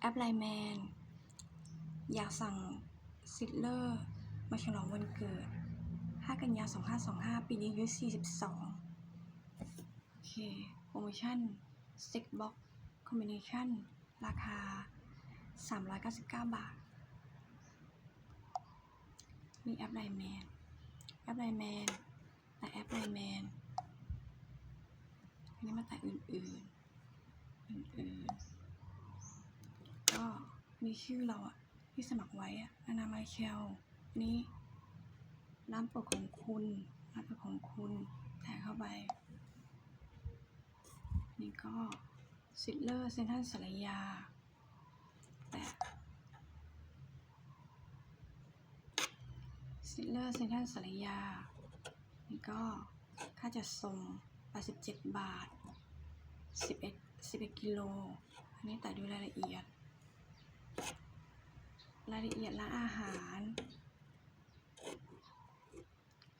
แอปไลน์แมน อยากสั่งซิลเลอร์มาฉลองวันเกิด 5 กันยา 2525 ปีนี้อายุ42 โอเค โปรโมชั่น Stick Box Combination ราคา 399 บาท มีแอปไลน์แมน แอปไลน์แมนแต่แอปไลน์แมนอันนี้มาแต่อื่น ๆ อื่นๆ ก็ มีชื่อเราอะที่สมัครไว้อะนานาไมเชลนี่น้ำปรดของคุณน้ำปรดของคุณแทะเข้าไป นี่ก็ซิลเลอร์เซนทันสารยาแต่ซิลเลอร์เซนทันสารยา นี่ก็ค่าจัดส่ง 87 บาท 11 11 กิโล อันนี้แต่ดูรายละเอียด รายละเอียดร้านอาหาร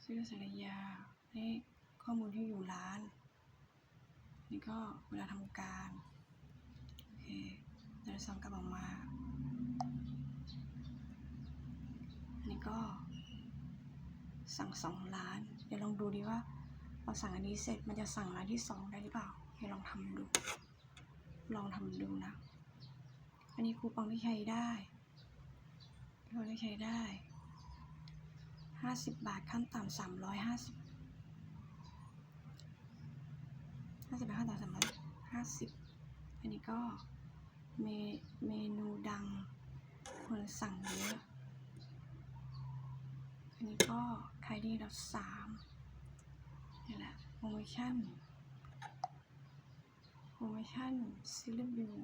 ซื้อสารยานี่ข้อมูลที่อยู่ร้าน นี่ก็เวลาทำการ โอเคเดี๋ยวสั่งกลับออกมาอันนี้ก็ สั่งสองร้าน เดี๋ยวลองดูดีว่าเราสั่งอันนี้เสร็จมันจะสั่งร้านที่สองได้หรือเปล่าเดี๋ยวลองทำดู ลองทำดูนะ อันนี้คูปองที่ใช้ได้ คูปองที่ใช้ได้ห้าสิบบาทขั้นต่ำสามร้อยห้าสิบห้าสิบบาทขั้นต่ำสามร้อยห้าสิบอันนี้ก็เมเมนูดังคนสั่งเยอะอันนี้ก็ขายดีอันดับสามนี่แหละโปรโมชั่นโปรโมชั่นซิลบิว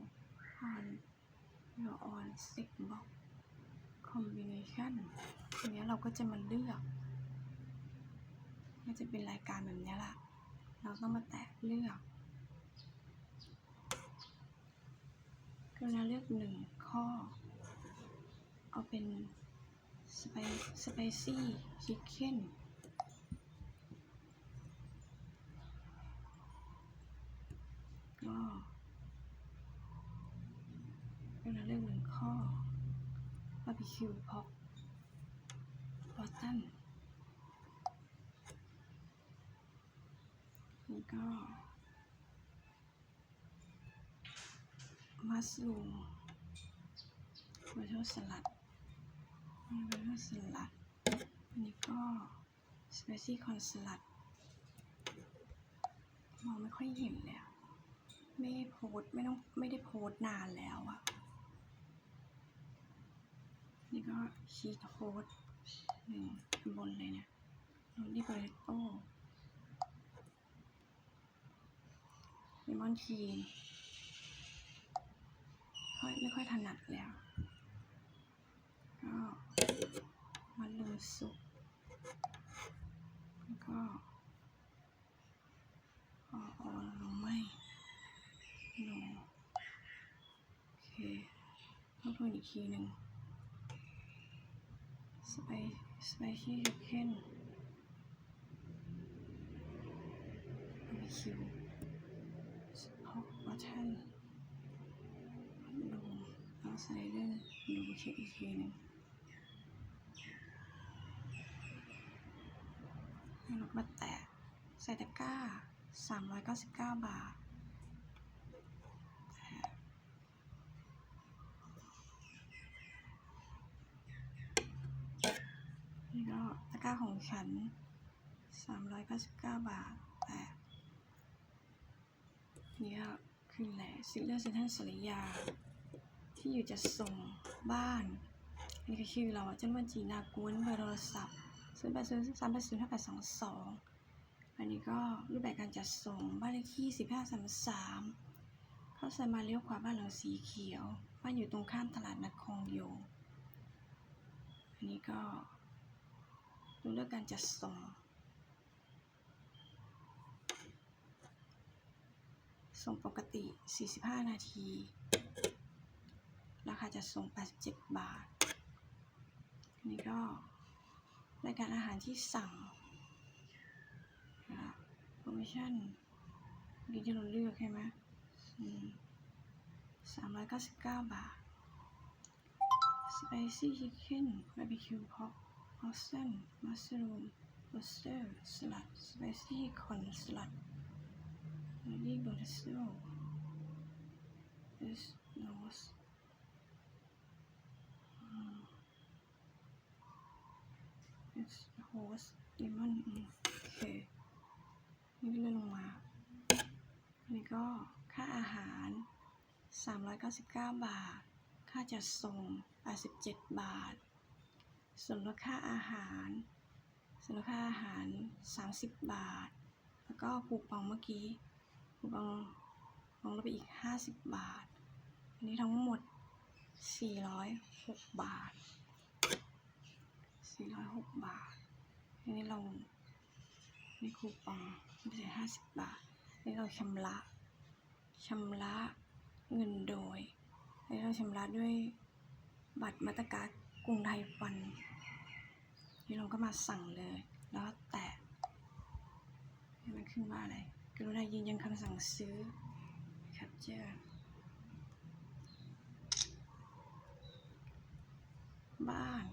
ออนยูออนซิกบ็อก อมบิเนชันทีนี้เราก็จะมาเลือกก็จะเป็นรายการแบบนี้ละเราต้องมาแตะเลือกกรุณาเลือกหนึ่งข้อ เอาเป็นสไปสไปซี่ชิคเก้นก็กรุณาเลือกหนึ่งข้อ บาร์บีคิวพอกบอตตันนี่ก็มัสลูมบัตเทสลัดนี่เป็นเรื่องสลัดอันนี้ก็สเปซี่คอนสลัดมองไม่ค่อยเห็นเลยอะไม่โพสไม่ต้องไม่ได้โพสนานแล้วอะ นี่ก็ชีสโค้ดหนึ่งข้างบนเลยเนี่ยโรลลี่โปเตโต้เลมอนครีมค่อยไม่ค่อยถนัดแล้วก็มันลูมสุกแล้วก็ออออนลงไม่โนโอเคต้องทวนอีกทีหนึ่ง สไปสไปซี่ชิคเก้นบาร์บีคิวสปอกบัตชันดูแล้วใส่เรื่องดูเช็คอีกทีหนึ่งให้รถมาแตะใส่ตะกร้า 399 บาทแตะนี่ก็ตะกร้าของฉัน 399 บาทแตะนี่ก็คือแหละซิลเลอร์เซนทันสริยา ที่อยู่จะส่งบ้านอันนี้ก็ชื่อเราอะจันวันจีนากวนเบอร์โทรศัพท์ศูนย์แปดศูนย์สามแปดศูนย์ห้าแปดสองสองอันนี้ก็รูปแบบการจัดส่งบ้านเลขที่สิบห้าสามสามเข้าซอยมาเลี้ยวขวาบ้านหลังสีเขียว บ้านอยู่ตรงข้ามตลาดนัดคลองโยงอันนี้ก็ ดูเรื่องการจัดส่ง ส่งปกติ 45 นาที ราคาจะส่ง 87 บาทนนี้ก็รายการอาหารที่สั่งโปรโมชั่นเมื่อกี้ที่เราเลือกใช่ไหมสามร้อยเก้าสิบเก้าบาท spicy chicken barbecue pork awesome mushroom lobster salad spicy corn salad ready basil this nose อืม this host lemon อืมโอเคนี่ก็เลื่อนลงมาอันนี้ก็ค่าอาหาร 399 บาท ค่าจัดส่ง87 บาท ส่วนลดค่าอาหาร ส่วนลดค่าอาหาร 30 บาท แล้วก็คูปองเมื่อกี้ คูปองลงลดไปอีก 50 บาท อันนี้ทั้งหมด 406 บาท 406 บาท อันนี้เรามีคูปองไม่ใช่50บาทอันนี้เราชำระชำระเงินโดยอันนี้เราชำระด้วยบัตรมาตรการกรุงไทยฟัน นี่เราก็มาสั่งเลย แล้วแตะให้มันขึ้นว่าอะไรกรุณายืนยันคำสั่งซื้อ capture บ้าน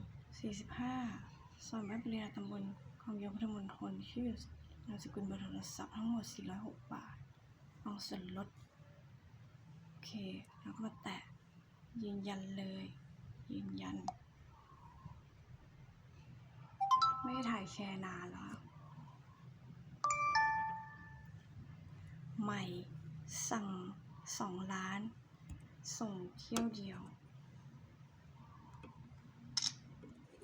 45 ซอยบ้านปรียาตำบลคลองยมพุทธมณฑลชื่อนามสกุลเบอร์โทรศัพท์ทั้งหมด 406 บาทลองส่วนลด โอเค แล้วก็มาแตะยืนยันเลย ยืนยัน ไม่ได้ถ่ายแชร์นานแล้วใหม่สั่งสองล้าน ส่งเที่ยวเดียว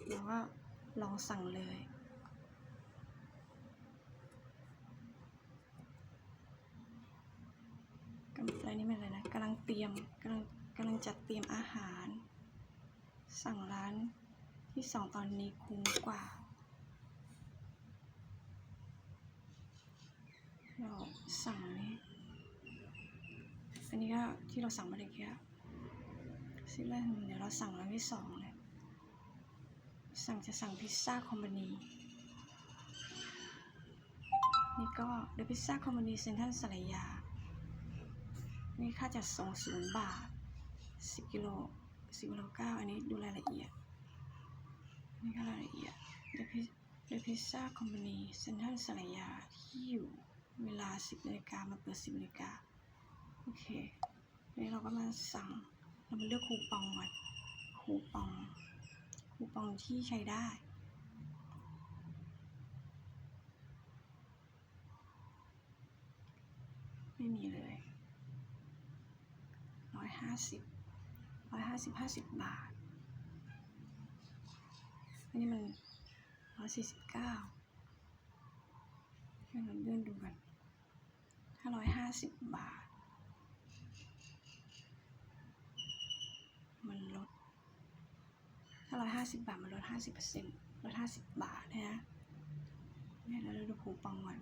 แล้วก็ลองสั่งเลยกำอะไรนี่มันอะไรนะกำลังเตรียมกำลังกำลังจัดเตรียมอาหาร สั่งร้านที่สองตอนนี้คุ้มกว่า เราสั่งนี้อันนี้ก็ที่เราสั่งมาเมื่อกี้ซิเลนเดี๋ยวเราสั่งร้านที่สองเลย สั่งจะสั่งพิซซ่าคอมพานีนี่ก็เดอะพิซซ่าคอมพานีเซนทรัลสายา นี่ค่าจัดส่งศูนย์บาทสิบกิโลสิบกิโลเก้าอันนี้ดูรายละเอียด นี่ก็รายละเอียด The Pi- The Pizza Company เซ็นทรัลสายาที่อยู่ เวลา 10นาฬิกามาเปิด 10นาฬิกาโอเคทีนี้เราก็มาสั่งเรามาเลือกคูปองก่อนคูปองคูปองที่ใช้ได้ไม่มีเลยร้อยห้าสิบร้อยห้าสิบห้าสิบบาท อันนี้มันร้อยสี่สิบเก้าให้เราเลื่อนดูกัน ห้าร้อยห้าสิบบาท มันลดถ้าร้อยห้าสิบบาท มันลดห้าสิบเปอร์เซ็นต์ลดห้าสิบบาทนะฮะนี่ยเราดูคูปองก่อน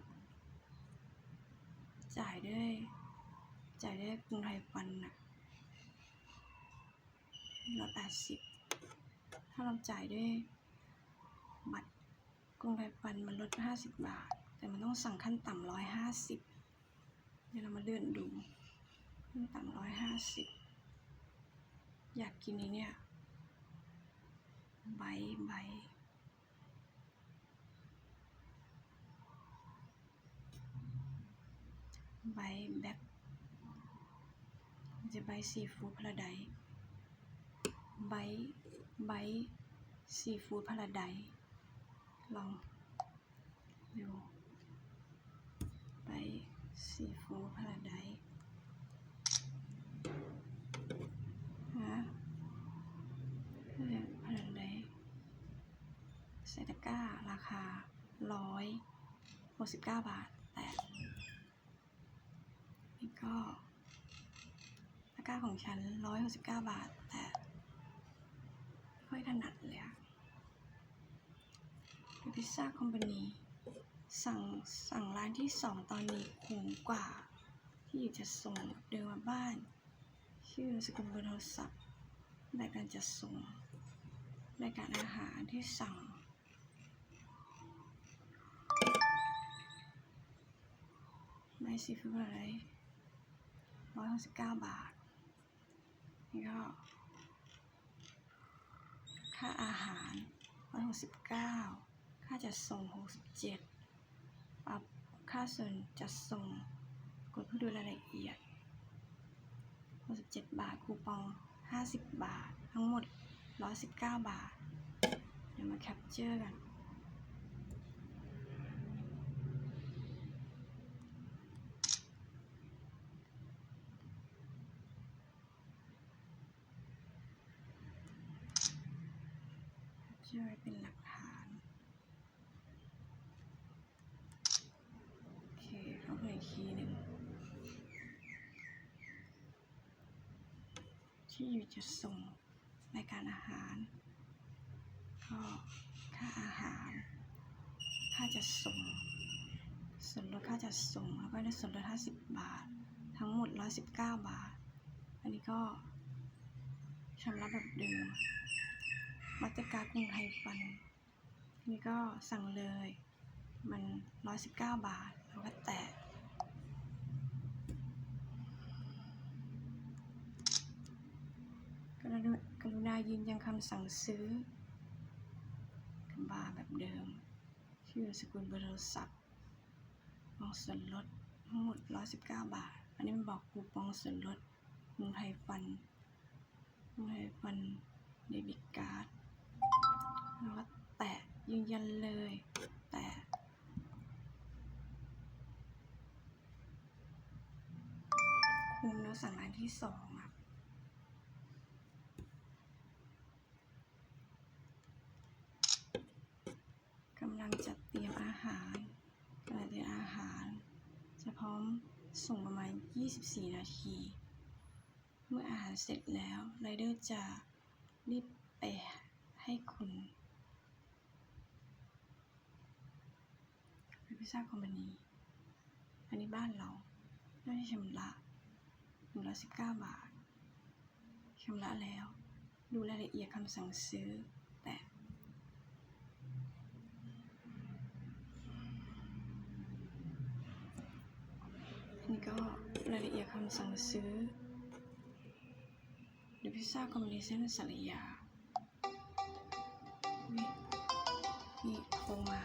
จ่ายด้วย จ่ายด้วยกรุงไทยฟันน่ะร้อยแปดสิบถ้าเราจ่ายด้วยบัตรกรุงไทยฟันมันลดห้าสิบบาท แต่มันต้องสั่งขั้นต่ำร้อยห้าสิบ เดี๋ยวเรามาเลื่อนดูขั้นต่ำร้อยห้าสิบอยากกินนี้เนี่ยใบใบใบแบ็คจะใบซีฟู้ดพาราไดซ์ใบใบซีฟู้ดพาราไดซ์ลองดูใบ ซีโฟพาราไดซ์ฮะพาราไดซ์ใส่ตก้า ราคาร้อยหกสิบเก้าบาท แต่นี่ก็ตะกร้าของฉันร้อยหกสิบเก้าบาท แต่ไม่ค่อยถนัดเลยอะพิซซ่าคอมพานี สั่งสั่งร้านที่สองตอนนี้คุ้มกว่า ที่อยู่จะส่งเดินมาบ้าน ชื่อสกุลเบอร์โทรศัพท์รายการจะส่งรายการอาหารที่สั่งไม่ซีฟู้ดอะไรร้อยหกสิบเก้าบาท นี่ก็ ค่าอาหารร้อยหกสิบเก้าค่าจัดส่งหกสิบเจ็ด ปรับค่าส่วนจัดส่ง กดเพื่อดูรายละเอียดหกสิบเจ็ดบาท คูปองห้าสิบบาท ทั้งหมดร้อยสิบเก้าบาท เดี๋ยวมาแคปเจอร์กันช่วยเป็นหลักฐาน โอเค เข้าไปอีกทีหนึ่ง ที่อยู่จะส่งรายการอาหาร ก็ค่าอาหาร ค่าจะส่ง ส่วนลดค่าจัดส่งแล้วก็ได้ส่วนลด50 บาท ทั้งหมด 119 บาท อันนี้ก็ชำระแบบเดิมมัตตการกรุงไทยฟัน นี่ก็สั่งเลย มัน 119 บาท แล้วก็แตะ กรุณากรุณยืนยันคำสั่งซื้อบาร์แบบเดิม ชื่อสกุลเบอร์โทรศัพท์มองส่วนลดทั้งหมด 119 บาท อันนี้มันบอกคูปองส่วนลดกรุงไทยฟันกรุงไทยฟันเดบิตการ์ดแล้วก็แตะยืนยันเลย แตะคุมแล้วสั่งอันที่สองอะ กำลัง จัดเตรียมอาหารกำลังเตรียมอาหาร จะพร้อมส่งประมาณ 24 นาที เมื่ออาหารเสร็จแล้วไรเดอร์จะรีบไปให้คุณพิซซ่าคอมพานีอันนี้บ้านเราไม่ได้ชำระหนึ่งร้อยสิบเก้าบาทชำระแล้ว ดูรายละเอียดคำสั่งซื้อ แต่ นี่ ก็รายละเอียดคำสั่งซื้อเดพิซซ่าคอมมิวนิเซนสารยานี่นี่โทรมา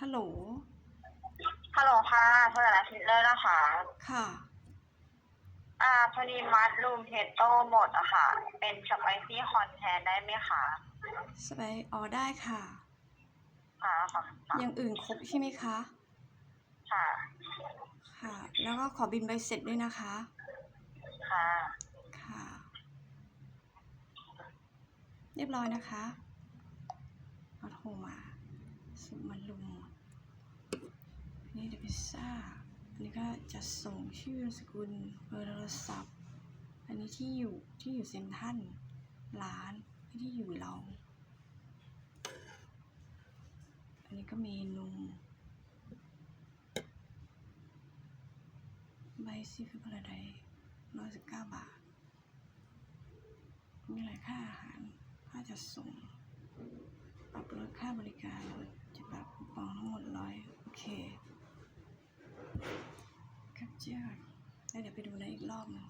ฮัลโหล ฮัลโหลค่ะโทรจากทิตเลอร์นะคะ ค่ะ อ่า พอดีมัดรูมเพโต้หมดอะค่ะ เป็นสไปซี่คอนแทนได้ไหมคะสบายอ๋อได้ค่ะ ค่ะ ค่ะ อย่างอื่นครบใช่ไหมคะค่ะค่ะ แล้วก็ขอบินใบเสร็จด้วยนะคะ ค่ะ ค่ะ เรียบร้อยนะคะเขาโทรมา สุมันลุมอันนี้เดพิซซ่า อันนี้ก็จะส่งชื่อสกุลเบอร์โทรศัพท์ อันนี้ที่อยู่ที่อยู่เซ็นทรัลร้านที่อยู่เรา อันนี้ก็เมนู บซีฟู้ดพาราไดร้อยสิบเก้าบาท มีหลายค่าอาหาร ค่าจัดส่ง ปรับลดค่าบริการจะปรับคูปองทั้งหมดร้อยโอเคครับเจ้าแล้วเดี๋ยวไปดูในอีกรอบหนึ่ง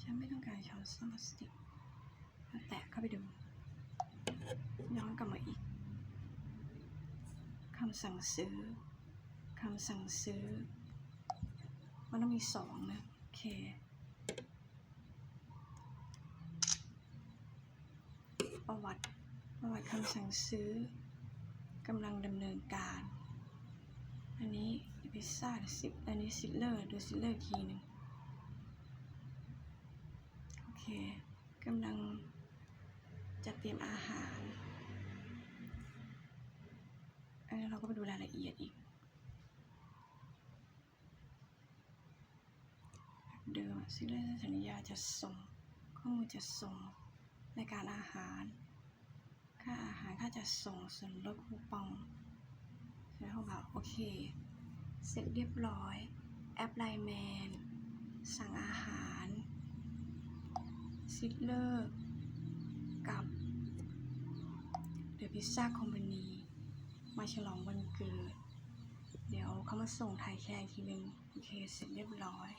ฉันไม่ต้องการช้อนส้อมพลาสติกแล้วแตะเข้าไปดูย้อนกลับมาอีกำสั่งซื้อคำสั่งซื้อ มันต้องมีสองนะ โอเคประวัติประวัติคำสั่งซื้อกำลังดำเนินการ อันนี้พิซซ่าซิปอันนี้ซิลเลอร์ดูซิลเลอร์ทีหนึ่งโอเคกำลังจัดเตรียมอาหาร อันนี้เราก็ไปดูรายละเอียดอีก เดิมซิลเลอร์สัญญาจะส่ง ข้อมูลจะส่งในการอาหาร ค่าอาหารค่าจะส่งส่วนลดคูปองแล้วเขาบอกโอเค เสร็จเรียบร้อย แอปไลน์แมน สั่งอาหารซิลเลอร์กับเดอะพิซซ่าคอมพานี มาฉลองวันเกิด เดี๋ยวเขามาส่งถ่ายแคร์อีกทีนึง โอเค เสร็จเรียบร้อย